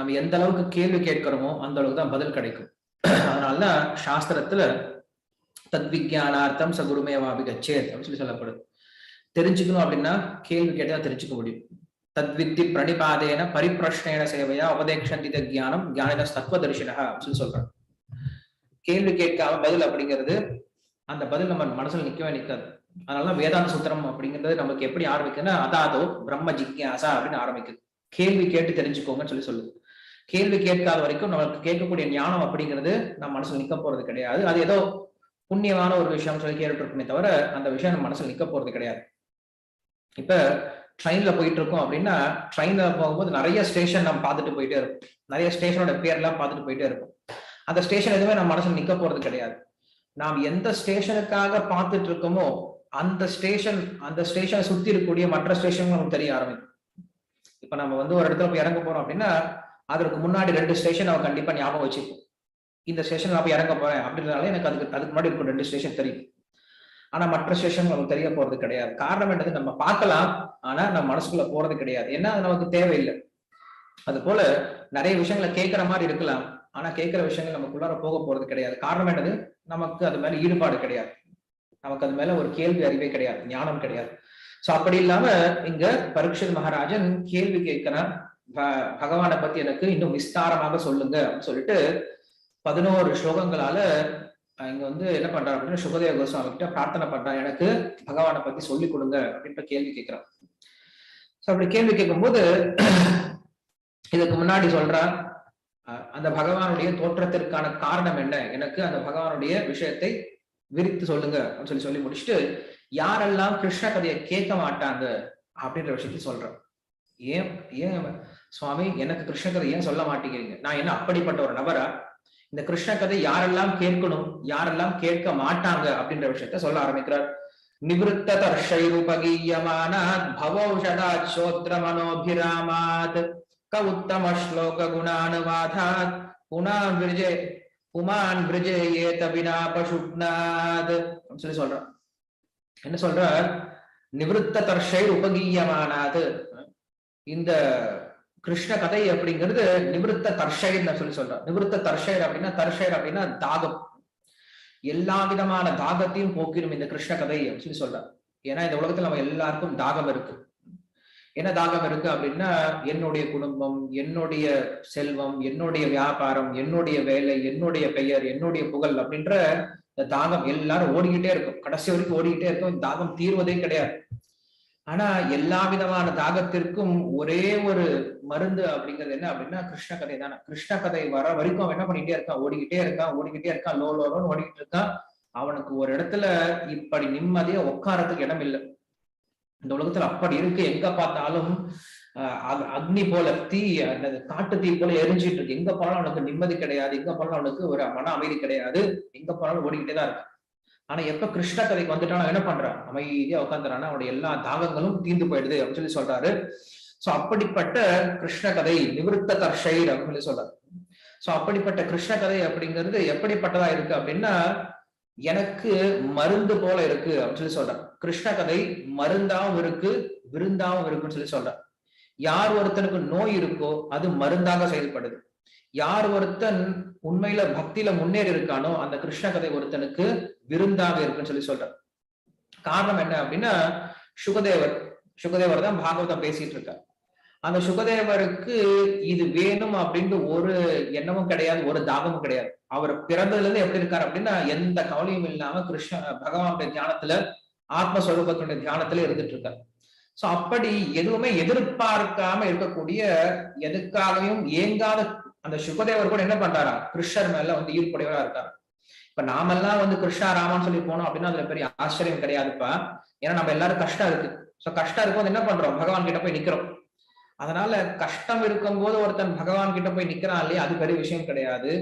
நம்ம எந்த அளவுக்கு கேள்வி கேட்கிறோமோ அந்த அளவுக்கு தான் பதில் கிடைக்கும். அதனாலதான் சாஸ்திரத்துல தத்விஜானார்த்தம் சகுருமேவாபி கச்சேத் அப்படின்னு சொல்லி சொல்லப்படுது தெரிஞ்சுக்கணும் அப்படின்னா கேள்வி கேட்டா தெரிஞ்சுக்க முடியும். தத்வித்தி பிரணிபாதேன பரிப்பிரஷ்னேன சேவையா உபதேக்ஷந்தி ஜானம் ஞானின தரிசனா அப்படின்னு சொல்லி சொல்றாங்க. கேள்வி கேட்காம பதில் அப்படிங்கிறது அந்த பதில் நம்ம மனசுல நிக்கவே நிக்காது. அதனால வேதாந்த சூத்திரம் அப்படிங்கிறது நமக்கு எப்படி ஆரம்பிக்குதுன்னா அதாதோ பிரம்ம ஜிக்யாசா அப்படின்னு ஆரம்பிக்குது. கேள்வி கேட்டு தெரிஞ்சுக்கோங்கன்னு சொல்லி சொல்லுது. கேள்வி கேட்காத வரைக்கும் நமக்கு கேட்கக்கூடிய ஞானம் அப்படிங்கிறது நம்ம மனசுல நிக்க போறது கிடையாது. அது ஏதோ புண்ணியமான ஒரு விஷயம் சொல்லி கேட்டுருக்குமே தவிர அந்த விஷயம் நம்ம மனசுல நிக்க போறது கிடையாது. இப்ப ட்ரெயின்ல போயிட்டு இருக்கோம் அப்படின்னா ட்ரெயின்ல போகும்போது நிறைய ஸ்டேஷன் நம்ம பார்த்துட்டு போயிட்டே இருக்கும் நிறைய ஸ்டேஷனோட பேர்லாம் பார்த்துட்டு போயிட்டே இருக்கும் அந்த ஸ்டேஷன் எதுவுமே நம்ம மனசுல நிக்க போறது கிடையாது. நாம் எந்த ஸ்டேஷனுக்காக பார்த்துட்டு இருக்கோமோ அந்த ஸ்டேஷன் அந்த ஸ்டேஷனை சுத்தி இருக்கக்கூடிய மற்ற ஸ்டேஷன் நமக்கு தெரிய ஆரம்பிக்கும். இப்ப நம்ம வந்து ஒரு இடத்துல போய் இறங்க போறோம் அப்படின்னா அதற்கு முன்னாடி ரெண்டு ஸ்டேஷன் அவன் கண்டிப்பா ஞாபகம் வச்சுப்போம் இந்த ஸ்டேஷன் நான் போய் இறங்க போறேன் அப்படின்றதுனால எனக்கு அதுக்கு அதுக்கு முன்னாடி இருக்கும் ரெண்டு ஸ்டேஷன் தெரியும். ஆனா மற்ற ஸ்டேஷன் நமக்கு தெரிய போறது கிடையாது. காரணம் என்னது? நம்ம பார்க்கலாம் ஆனா நம்ம மனசுக்குள்ள போறது கிடையாது. ஏன்னா அது நமக்கு தேவையில்லை? அது போல நிறைய விஷயங்களை கேட்கிற மாதிரி இருக்கலாம். ஆனா கேட்கிற விஷயங்கள் நமக்குள்ளார போக போறது கிடையாது. காரணம் என்னது? நமக்கு அது மேல ஈடுபாடு கிடையாது. நமக்கு அது மேல ஒரு கேள்வி அறிவே கிடையாது. ஞானம் கிடையாது. சோ அப்படி இல்லாம இங்க பரீட்சித் மகாராஜன் கேள்வி கேட்கிறான். பகவானை பத்தி எனக்கு இன்னும் விஸ்தாரமாக சொல்லுங்க அப்படின்னு சொல்லிட்டு பதினோரு ஸ்லோகங்களால இங்க வந்து என்ன பண்றாரு அப்படின்னா சுகதேவ கோஸ்வாமி கிட்ட பிரார்த்தனை பண்றான் எனக்கு பகவானை பத்தி சொல்லி கொடுங்க அப்படின்ற கேள்வி கேட்கிறான் அப்படி கேள்வி கேட்கும்போது இதுக்கு முன்னாடி சொல்றான் அந்த பகவானுடைய தோற்றத்திற்கான காரணம் என்ன? எனக்கு அந்த பகவானுடைய விஷயத்தை விரித்து சொல்லுங்க அப்படின்னு சொல்லி சொல்லி முடிச்சுட்டு யாரெல்லாம் கிருஷ்ண கதையை கேட்க மாட்டாங்க அப்படின்ற விஷயத்தை சொல்றான் ஏன் ஏன் சுவாமி எனக்கு கிருஷ்ண கதை ஏன் சொல்ல மாட்டேங்கிறீங்க? நான் என்ன அப்படிப்பட்ட ஒரு நபரா? இந்த கிருஷ்ண கதை யாரெல்லாம் கேட்கணும் யாரெல்லாம் கேட்க மாட்டாங்க அப்படின்ற விஷயத்த சொல்ல ஆரம்பிக்கிறார். நிவத்த தர்ஷைருபகீயமானாத் பவௌஷதா சோத்ர மனோபிராமாத் க உத்தம ஸ்லோக குணானுவாதாத் புனான் விஜே புமான் விரஜே ஏத வினா பசுப்னாத் சொல்லி சொல்றார். என்ன சொல்ற நிவத்த தர்ஷை உபகீயமானாது இந்த கிருஷ்ண கதை அப்படிங்கிறது நிவிருத்த தர்ஷைன்னு சொல்லி சொல்றேன் நிவிருத்த தர்ஷைர் அப்படின்னா தர்ஷைர் அப்படின்னா தாகம். எல்லா விதமான தாகத்தையும் போக்கிடும் இந்த கிருஷ்ண கதை அப்படின்னு சொல்லி சொல்றான் ஏன்னா இந்த உலகத்துல நம்ம எல்லாருக்கும் தாகம் இருக்கு. என்ன தாகம் இருக்கு அப்படின்னா என்னுடைய குடும்பம் என்னுடைய செல்வம் என்னுடைய வியாபாரம் என்னுடைய வேலை என்னுடைய பெயர் என்னுடைய புகழ் அப்படின்ற இந்த தாகம் எல்லாரும் ஓடிக்கிட்டே இருக்கும். கடைசி வரைக்கும் ஓடிக்கிட்டே இருக்கும். இந்த தாகம் தீர்வதே கிடையாது. ஆனா எல்லா விதமான தாகத்திற்கும் ஒரே ஒரு மருந்து அப்படிங்கிறது என்ன அப்படின்னா கிருஷ்ண கதை தானே. கிருஷ்ண கதை வர வரைக்கும் அவன் என்ன பண்ணிட்டே இருக்கான்? ஓடிக்கிட்டே இருக்கான் ஓடிக்கிட்டே இருக்கான் லோ லோன்னு ஓடிக்கிட்டு இருக்கான். அவனுக்கு ஒரு இடத்துல இப்படி நிம்மதியா உட்காரத்துக்கு இடம் இல்லை. இந்த உலகத்துல அப்படி இருக்கு. எங்க பார்த்தாலும் அக்னி போல தீ அந்த காட்டு தீ போல எரிஞ்சிட்டு இருக்கு. எங்க போனாலும் அவனுக்கு நிம்மதி கிடையாது. எங்க போனாலும் அவனுக்கு ஒரு மன அமைதி கிடையாது. எங்க போனாலும் ஓடிக்கிட்டே தான் இருக்கு. ஆனா எப்ப கிருஷ்ண கதைக்கு வந்துட்டானா என்ன பண்றான்? அமைதியா உட்காந்துறான்னா அவனுடைய எல்லா தாகங்களும் தீர்ந்து போயிடுது அப்படின்னு சொல்லி சொல்றாரு. சோ அப்படிப்பட்ட கிருஷ்ண கதை நிவிருத்த தர்ஷைர் அப்படின்னு சொல்லி சொல்றாரு. சோ அப்படிப்பட்ட கிருஷ்ண கதை அப்படிங்கிறது எப்படிப்பட்டதா இருக்கு அப்படின்னா எனக்கு மருந்து போல இருக்கு அப்படின்னு சொல்லி சொல்றான் கிருஷ்ண கதை மருந்தாவும் இருக்கு விருந்தாவும் இருக்குன்னு சொல்லி சொல்றான் யார் ஒருத்தனுக்கு நோய் இருக்கோ அது மருந்தாக செயல்படுது. யார் ஒருத்தன் உண்மையில பக்தியில முன்னேறி இருக்கானோ அந்த கிருஷ்ண கதை ஒருத்தனுக்கு விருந்தாக இருக்குன்னு சொல்லி சொல்றேன் காரணம் என்ன அப்படின்னா சுகதேவர் சுகதேவர் தான் பாகவதம் பேசிட்டு இருக்கார். அந்த சுகதேவருக்கு இது வேணும் அப்படின்ட்டு ஒரு எண்ணமும் கிடையாது ஒரு தாகமும் கிடையாது. அவர் பிறந்ததுல இருந்து எப்படி இருக்காரு அப்படின்னா எந்த கவலையும் இல்லாம கிருஷ்ண பகவானுடைய தியானத்துல ஆத்மஸ்வரூபத்தினுடைய தியானத்துல இருந்துட்டு இருக்காரு. சோ அப்படி எதுவுமே எதிர்பார்க்காம இருக்கக்கூடிய எதுக்காகவும் ஏங்காத அந்த சுகதேவர் கூட என்ன பண்றாரா? கிருஷ்ணர் மேல வந்து ஈர்ப்புடையவரா இருக்காரு. இப்ப நாமெல்லாம் வந்து கிருஷ்ணா ராமான்னு சொல்லி போனோம் அப்படின்னா அதுல பெரிய ஆச்சரியம் கிடையாதுப்பா. ஏன்னா நம்ம எல்லாரும் கஷ்டம் இருக்கு. சோ கஷ்டம் இருக்கும்போது என்ன பண்றோம்? பகவான் கிட்ட போய் நிக்கிறோம். அதனால கஷ்டம் இருக்கும்போது ஒருத்தன் பகவான் கிட்ட போய் நிக்கிறான் இல்லையா? அது பெரிய விஷயம் கிடையாது.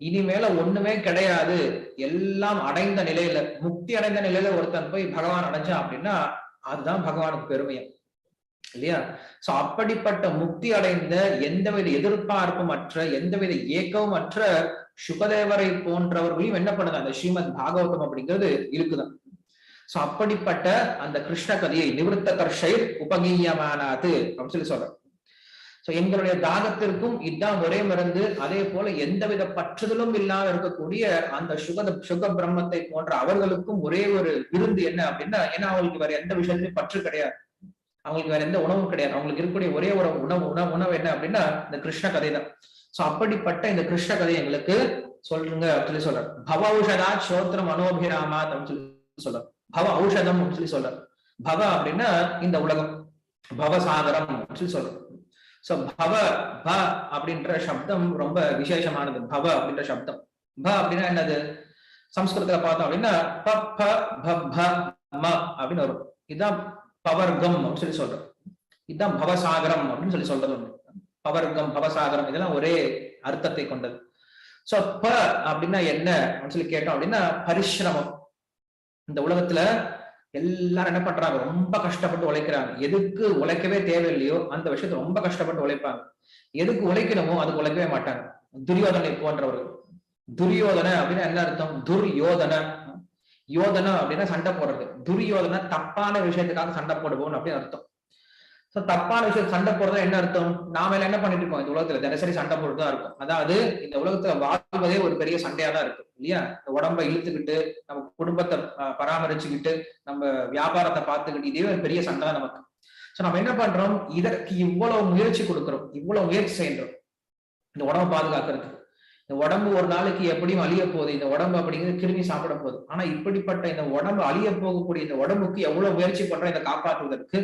இனிமேல ஒண்ணுமே கிடையாது. எல்லாம் அடைந்த நிலையில முக்தி அடைந்த நிலையில ஒருத்தன் போய் பகவான் அடைஞ்சான் அப்படின்னா அதுதான் பகவானுக்கு பெருமையம் இல்லையா? சோ அப்படிப்பட்ட முக்தி அடைந்த எந்தவித எதிர்பார்ப்பும் அற்ற எந்தவித ஏக்கமும் அற்ற சுகதேவரை போன்றவர்களையும் என்ன பண்ணுது? அந்த ஸ்ரீமத் பாகவதம் அப்படிங்கிறது இருக்குதான் சோ அப்படிப்பட்ட அந்த கிருஷ்ண கதையை நிவர்த்த கர்ஷை உபகீயமானாது அப்படின்னு சொல்லி சொல்றேன் எங்களுடைய தாகத்திற்கும் இதுதான் ஒரே மருந்து. அதே போல எந்தவித பற்றுதலும் இல்லாம இருக்கக்கூடிய அந்த சுக சுக பிரம்மத்தை போன்ற அவர்களுக்கும் ஒரே ஒரு விருந்து என்ன அப்படின்னா ஏன்னா அவங்களுக்கு வேற எந்த விஷயத்துலயும் பற்று கிடையாது. அவங்களுக்கு வேற எந்த உணவும் கிடையாது. அவங்களுக்கு இருக்கக்கூடிய ஒரே ஒரு உணவு உணவு உணவு என்ன அப்படின்னா இந்த கிருஷ்ண கதை தான் சோ அப்படிப்பட்ட இந்த கிருஷ்ண கதை எங்களுக்கு சொல்லுங்க அப்படின்னு சொல்லி சொல்றேன் பவ ஔஷதா சோத்திரம் மனோபிராமா அப்படின்னு சொல்லி சொல்றேன் பவ ஔஷதம் அப்படின்னு சொல்லி சொல்றேன் பவ அப்படின்னா இந்த உலகம். பவசாகரம் அப்படின்னு சொல்லி சொல்றோம் சோ பவ ப அப்படின்ற சப்தம் ரொம்ப விசேஷமானது. பவ அப்படின்ற சப்தம். ப அப்படின்னா என்னது? சம்ஸ்கிருதத்துல பார்த்தோம் அப்படின்னா ப ப ப ப ம அப்படின்னு வரும். இதுதான் பவர்கம் அப்படின்னு சொல்லி சொல்றோம். இதுதான் பவசாகரம் அப்படின்னு சொல்லி சொல்றது ஒண்ணு பவர்க்கம் பவசாகரம் இதெல்லாம் ஒரே அர்த்தத்தை கொண்டது. சோ ப அப்படின்னா என்ன அப்படின்னு சொல்லி கேட்டோம் அப்படின்னா பரிசிரமம். இந்த உலகத்துல எல்லாரும் என்ன பண்றாங்க? ரொம்ப கஷ்டப்பட்டு உழைக்கிறாங்க. எதுக்கு உழைக்கவே தேவையில்லையோ அந்த விஷயத்த ரொம்ப கஷ்டப்பட்டு உழைப்பாங்க. எதுக்கு உழைக்கணுமோ அதுக்கு உழைக்கவே மாட்டாங்க. துரியோதனை போன்றவர்கள். துரியோதனை அப்படின்னா என்ன அர்த்தம்? துர்யோதனை. யோதனை அப்படின்னா சண்டை போடுறது. துரியோதனை தப்பான விஷயத்துக்காக சண்டை போடுவோம் அப்படின்னு அர்த்தம். சோ தப்பான விஷயம் சண்டை போடுறதா என்ன அர்த்தம்? நாம எல்லாம் என்ன பண்ணிட்டு இருக்கோம்? இந்த உலகத்துல தினசரி சண்டை போட்டுதான் தான் இருக்கும். அதாவது இந்த உலகத்துல வாழ்வதே ஒரு பெரிய சண்டையா தான் இருக்கும் இல்லையா? இந்த உடம்ப இழுத்துக்கிட்டு நம்ம குடும்பத்தை பராமரிச்சுக்கிட்டு நம்ம வியாபாரத்தை பார்த்துக்கிட்டு இதே ஒரு பெரிய சண்டை தான் நமக்கு. சோ நம்ம என்ன பண்றோம்? இதற்கு இவ்வளவு முயற்சி கொடுக்குறோம். இவ்வளவு முயற்சி செய்யறோம். இந்த உடம்ப பாதுகாக்கிறதுக்கு. இந்த உடம்பு ஒரு நாளைக்கு எப்படியும் அழிய போகுது. இந்த உடம்பு அப்படிங்கிறது கிருமி சாப்பிட போகுது. ஆனா இப்படிப்பட்ட இந்த உடம்பு அழிய போகக்கூடிய இந்த உடம்புக்கு எவ்வளவு முயற்சி பண்றோம்? இதை காப்பாற்றுவதற்கு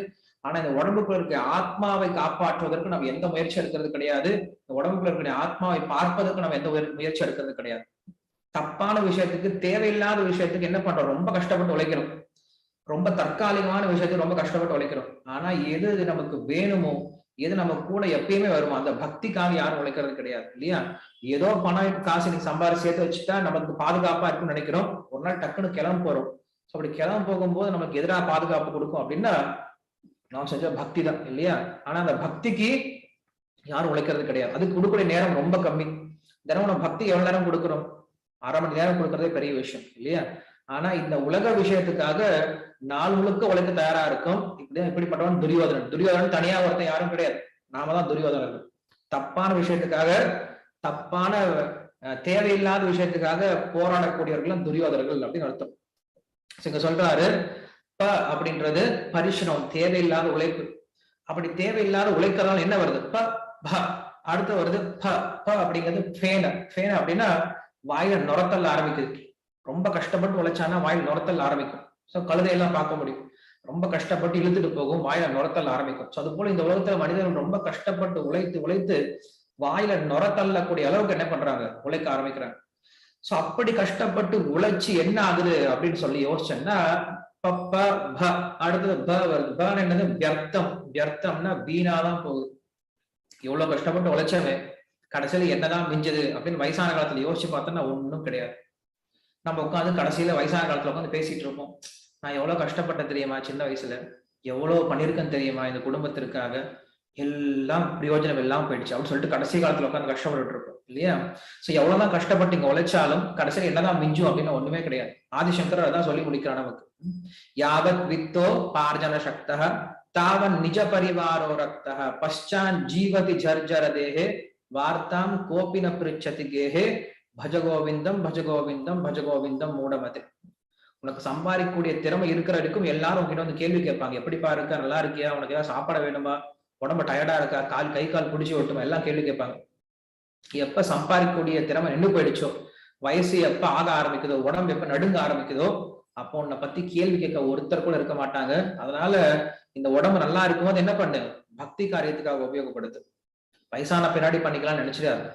ஆனா இந்த உடம்புக்குள்ள இருக்க ஆத்மாவை காப்பாற்றுவதற்கு நம்ம எந்த முயற்சி எடுக்கிறது கிடையாது. இந்த உடம்புக்குள்ள இருக்கிற ஆத்மாவை பார்ப்பதற்கு நம்ம எந்த முயற்சி எடுக்கிறது கிடையாது. தப்பான விஷயத்துக்கு தேவையில்லாத விஷயத்துக்கு என்ன பண்றோம்? ரொம்ப கஷ்டப்பட்டு உழைக்கிறோம். ரொம்ப தற்காலிகமான விஷயத்துக்கு ரொம்ப கஷ்டப்பட்டு உழைக்கிறோம். ஆனா எது நமக்கு வேணுமோ எது நம்ம கூட எப்பயுமே வருமோ அந்த பக்திக்காக யாரும் உழைக்கிறது கிடையாது இல்லையா? ஏதோ பணம் காசு நீங்க சம்பாதி சேர்த்து வச்சுட்டா நமக்கு பாதுகாப்பா இருக்குன்னு நினைக்கிறோம். ஒரு நாள் டக்குன்னு கிளம்ப போறோம். அப்படி கிளம்ப போகும்போது நமக்கு எதிராக பாதுகாப்பு கொடுக்கும். அப்படின்னா நாம் செஞ்ச பக்தி தான் இல்லையா? ஆனா அந்த பக்திக்கு யாரும் உழைக்கிறது கிடையாது. அதுக்கு கொடுக்கக்கூடிய நேரம் ரொம்ப கம்மி. தினமும் நம்ம பக்தி எவ்வளவு நேரம் கொடுக்குறோம்? அரை மணி நேரம் கொடுக்கறதே பெரிய விஷயம் இல்லையா? ஆனா இந்த உலக விஷயத்துக்காக நாள் முழுக்க உழைக்க தயாரா இருக்கும் இப்படிதான் இப்படிப்பட்டவன் துரியோதனன். துரியோதனன் தனியா ஒருத்தன் யாரும் கிடையாது. நாம தான் துரியோதனர்கள். தப்பான விஷயத்துக்காக தப்பான தேவையில்லாத விஷயத்துக்காக போராடக்கூடியவர்களும் துரியோதனர்கள் அப்படின்னு அர்த்தம். இங்க சொல்றாரு அப்படின்றது பரிசனம் தேவையில்லாத உழைப்பு. அப்படி தேவையில்லாத உழைக்கிறதால என்ன வருது? ப ப. அடுத்து வருது ப. ப அப்படிங்கிறது ஃபேன ஃபேன அப்படின்னா வாயில நுரத்தல் ஆரம்பிக்குது. ரொம்ப கஷ்டப்பட்டு உழைச்சானா வாயில் நுரத்தல் ஆரம்பிக்கும். ஸோ கழுதையெல்லாம் பார்க்க முடியும். ரொம்ப கஷ்டப்பட்டு இழுத்துட்டு போகும் வாயில நுரத்தல் ஆரம்பிக்கும். ஸோ அது போல இந்த உலகத்துல மனிதர்கள் ரொம்ப கஷ்டப்பட்டு உழைத்து உழைத்து வாயில நுரத்தள்ளக்கூடிய அளவுக்கு என்ன பண்றாங்க? உழைக்க ஆரம்பிக்கிறாங்க. சோ அப்படி கஷ்டப்பட்டு உழைச்சு என்ன ஆகுது அப்படின்னு சொல்லி யோசிச்சேன்னா ப ப அடுத்தது ப வருது. ப என்னது? வியர்த்தம். வியர்த்தம்னா வீணாதான் போகுது. எவ்வளவு கஷ்டப்பட்டு உழைச்சவன் கடைசியில என்னதான் மிஞ்சது அப்படின்னு வயசான காலத்துல யோசிச்சு பார்த்தோம்னா ஒண்ணும் கிடையாது. நம்ம உட்காந்து கடைசியில வயசான காலத்துல உட்காந்து பேசிட்டு இருப்போம். நான் எவ்வளவு கஷ்டப்பட்ட தெரியுமா? சின்ன வயசுல. எவ்வளவு பண்ணிருக்கேன் தெரியுமா? இந்த குடும்பத்திற்காக. எல்லாம் பிரயோஜனம் எல்லாம் போயிடுச்சு அப்படின்னு சொல்லிட்டு கடைசி காலத்துல உட்காந்து கஷ்டப்பட்டு இருப்போம் இல்லையா? சோ எவ்வளவுதான் கஷ்டப்பட்டு இங்க உழைச்சாலும் கடைசியில என்னதான் மிஞ்சும் அப்படின்னு ஒண்ணுமே கிடையாது. ஆதிசங்கர் அதான் சொல்லி முடிக்கிறான் நமக்கு. யாவத் வித்தோ பார்ஜன சக்தக தாவன் நிஜ பரிவாரோ ரக்தः பశ్చాன் ஜீவதி ஜர்ஜர தேகே வார்த்தாம் கோபின பிரிச்சதி கேஹே பஜ கோவிந்தம் பஜ கோவிந்தம் பஜ கோவிந்தம் உனக்கு சம்பாதிக்கக்கூடிய திறமை இருக்கிற வரைக்கும் எல்லாரும் உங்ககிட்ட வந்து கேள்வி கேட்பாங்க. எப்படிப்பா இருக்கா நல்லா இருக்கியா? உனக்கு ஏதாவது சாப்பாட வேணுமா? உடம்பு டயர்டா இருக்கா? கால் கை கால் பிடிச்சி ஓட்டுமா எல்லாம் கேள்வி கேட்பாங்க. எப்ப சம்பாதிக்கக்கூடிய திறமை நின்று போயிடுச்சோ? வயசு எப்ப ஆக ஆரம்பிக்குதோ? உடம்பு எப்ப நடுங்க ஆரம்பிக்குதோ? அப்போ உன்னை பத்தி கேள்வி கேட்க ஒருத்தர் கூட இருக்க மாட்டாங்க. அதனால இந்த உடம்பு நல்லா இருக்கும்போது என்ன பண்ணு? பக்தி காரியத்துக்காக உபயோகப்படுத்து. வயசான பின்னாடி பண்ணிக்கலாம்னு நினைச்சிடாரு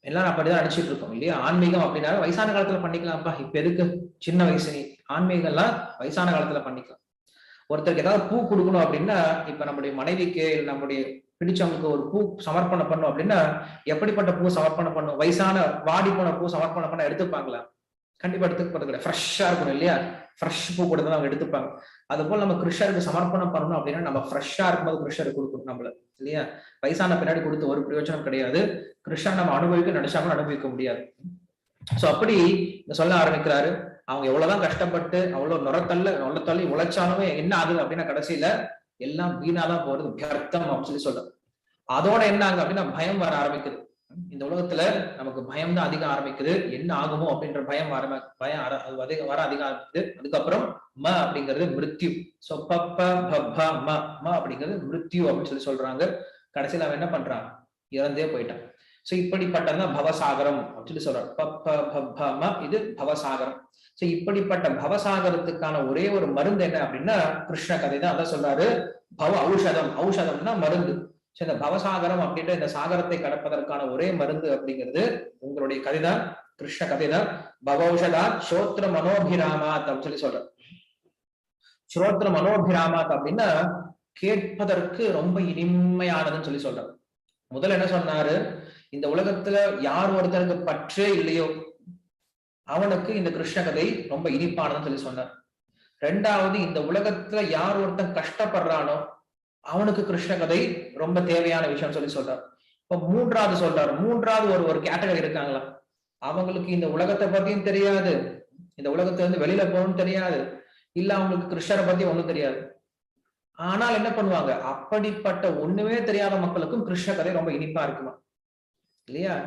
எல்லாரும் அப்படிதான் நினைச்சிட்டு இருக்கோம் இல்லையா? ஆன்மீகம் அப்படின்னா வயசான காலத்துல பண்ணிக்கலாம்ப்பா. இப்ப எதுக்கு? சின்ன வயசு நீ. ஆன்மீகம்லாம் வயசான காலத்துல பண்ணிக்கலாம். ஒருத்தருக்கு ஏதாவது பூ கொடுக்கணும் அப்படின்னா இப்ப நம்முடைய மனைவிக்கு நம்முடைய பிடிச்சவங்களுக்கு ஒரு பூ சமர்ப்பணம் பண்ணும் அப்படின்னா எப்படிப்பட்ட பூ சமர்ப்பணம் பண்ணும் வயசான வாடி போன பூ சமர்ப்பணம் பண்ண எடுத்துப்பாங்களா? கண்டிப்பா எடுத்துக்க போறது கிடையாது. ஃப்ரெஷ்ஷா இருக்கணும் இல்லையா? ஃப்ரெஷ் பூ கூட தான் அவங்க எடுத்துப்பாங்க. அது போல நம்ம கிருஷ்ணருக்கு சமர்ப்பணம் பண்ணணும் அப்படின்னா நம்ம ஃப்ரெஷ்ஷா இருக்கும்போது கிருஷ்ணருக்கு கொடுக்கணும் நம்மள இல்லையா? வயசான பின்னாடி கொடுத்து ஒரு பிரயோஜனம் கிடையாது. கிருஷ்ணா நம்ம அனுபவிக்க நினைச்சாலும் அனுபவிக்க முடியாது. சோ அப்படி சொல்ல ஆரம்பிக்கிறாரு. அவங்க எவ்வளவுதான் கஷ்டப்பட்டு அவ்வளவு நுரத்தள்ள நுரத்தள்ளி உழைச்சாலுமே என்ன ஆகுது அப்படின்னா கடைசியில எல்லாம் வீணாதான் போறது வியர்த்தம் அப்படின்னு சொல்லி சொல்ற அதோட என்ன ஆகுது அப்படின்னா பயம் வர ஆரம்பிக்குது. இந்த உலகத்துல நமக்கு பயம் தான் அதிகம் ஆரம்பிக்குது. என்ன ஆகுமோ அப்படின்ற பயம் வர பயம் அது அதிக வர அதிகம் ஆரம்பிக்குது. அதுக்கப்புறம் ம அப்படிங்கிறது மிருத்யு. சோ ப ப ம ம அப்படிங்கிறது மிருத்யு அப்படின்னு சொல்லி சொல்றாங்க. கடைசியில அவன் என்ன பண்றான்? இறந்தே போயிட்டான். சோ இப்படிப்பட்டதான் பவசாகரம் அப்படின்னு சொல்லி சொல்றாரு. ப இது பவசாகரம். சோ இப்படிப்பட்ட பவசாகரத்துக்கான ஒரே ஒரு மருந்து என்ன அப்படின்னா கிருஷ்ண கதை தான். அதான் சொல்றாரு பவ ஔஷதம். ஔஷதம்னா மருந்து. சோ இந்த பவசாகரம் அப்படின்ற இந்த சாகரத்தை கடப்பதற்கான ஒரே மருந்து அப்படிங்கிறது உங்களுடைய கதைதான் கிருஷ்ண கதைதான் பவௌஷதா ஸ்ரோத்ர மனோபிராமாத் அப்படின்னு சொல்லி சொல்றாரு. ஸ்ரோத்ர மனோபிராமாத் அப்படின்னா கேட்பதற்கு ரொம்ப இனிமையானதுன்னு சொல்லி சொல்றாரு. முதல்ல என்ன சொன்னாரு? இந்த உலகத்துல யார் ஒருத்தருக்கு பற்றே இல்லையோ அவனுக்கு இந்த கிருஷ்ண கதை ரொம்ப இனிப்பானதுன்னு சொல்லி சொன்னார். ரெண்டாவது இந்த உலகத்துல யார் ஒருத்தன் கஷ்டப்படுறானோ அவனுக்கு கிருஷ்ண கதை ரொம்ப தேவையான விஷயம் சொல்லி சொல்றார். இப்ப மூன்றாவது சொல்றாரு. மூன்றாவது ஒரு ஒரு கேட்டகரி இருக்காங்களா? அவங்களுக்கு இந்த உலகத்தை பத்தியும் தெரியாது. இந்த உலகத்துல இருந்து வெளியில போகணும்னு தெரியாது. இல்ல அவங்களுக்கு கிருஷ்ணரை பத்தி ஒண்ணும் தெரியாது. ஆனால் என்ன பண்ணுவாங்க? அப்படிப்பட்ட ஒண்ணுமே தெரியாத மக்களுக்கும் கிருஷ்ண கதை ரொம்ப இனிப்பா இருக்குமா? இல்லையா